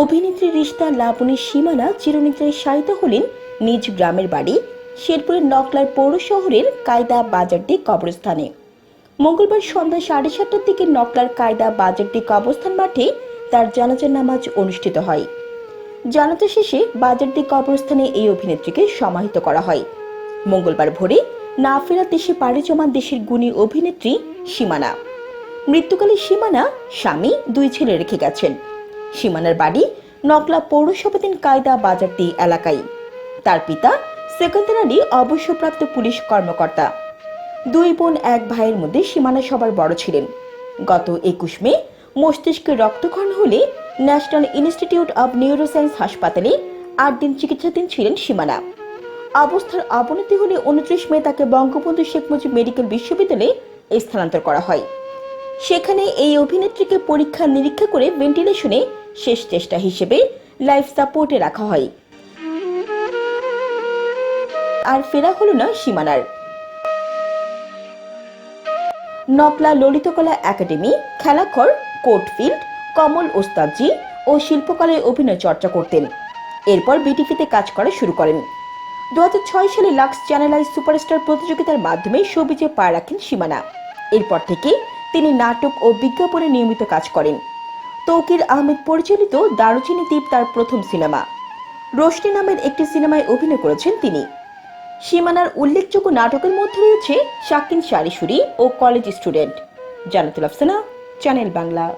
অভিনেত্রী রিস্তা লাবণী সীমানা চিরনিদ্রায় শায়িত হলেন নিজ গ্রামের বাড়ি, শেরপুরের নকলার পৌর শহরের কায়দা বাজারটি কবরস্থানে। মঙ্গলবার সন্ধ্যা সাড়ে সাতটার দিকে নকলার কায়দা বাজারটি কবরস্থান মাঠে তার জানাজা নামাজ অনুষ্ঠিত হয়। জানাজা শেষে বাজারটি কবরস্থানে এই অভিনেত্রীকে সমাহিত করা হয়। মঙ্গলবার ভোরে না ফেরা দেশে পাড়ি জমান দেশের গুণী অভিনেত্রী সীমানা। মৃত্যুকালে সীমানা স্বামী, দুই ছেলে রেখে গেছেন। সীমানার বাড়ি নকলা পৌরসভাধীন কায়দা বাজারটি এলাকায়। তার পিতা সেকেন্দারি অবসরপ্রাপ্ত পুলিশ কর্মকর্তা। দুই বোন এক ভাইয়ের মধ্যে সীমানা সবার বড় ছিলেন। গত একুশ মে মস্তিষ্কে রক্তক্ষরণ হলে ন্যাশনাল ইনস্টিটিউট অব নিউরোসায়েন্স হাসপাতালে আট দিন চিকিৎসাধীন ছিলেন সীমানা। অবস্থার অবনতি হলে উনত্রিশ মে তাকে বঙ্গবন্ধু শেখ মুজিব মেডিকেল বিশ্ববিদ্যালয়ে স্থানান্তর করা হয়। সেখানে এই অভিনেত্রীকে পরীক্ষা নিরীক্ষা করে ভেন্টিলেশনে শেষ চেষ্টা হিসেবে লাইফ সাপোর্টে রাখা হয়। আর ফেরা হলো না সীমানার। নকলা ললিতকলা একাডেমি, খেলাঘর কোর্টফিল্ড কমল ওস্তাদজি ও শিল্পকলায় অভিনয় চর্চা করতেন। এরপর বিটিভিতে কাজ করা শুরু করেন। দু হাজার ছয় সালে লাক্স চ্যানেল আই সুপারস্টার প্রতিযোগিতার মাধ্যমে সবিজে পা রাখেন সীমানা। এরপর থেকে নাটক ও বিজ্ঞাপনে নিয়মিত কাজ করেন। তৌকির আহমেদ পরিচালিত দারুচিনি দ্বীপ তার প্রথম সিনেমা। রোশনি নামের একটি সিনেমায় অভিনয় করেছেন তিনি। সীমানার উল্লেখযোগ্য নাটকের মধ্যে রয়েছে শাকিন সারিসুরি ও college student. Jannatul Afsana, channel Bangla.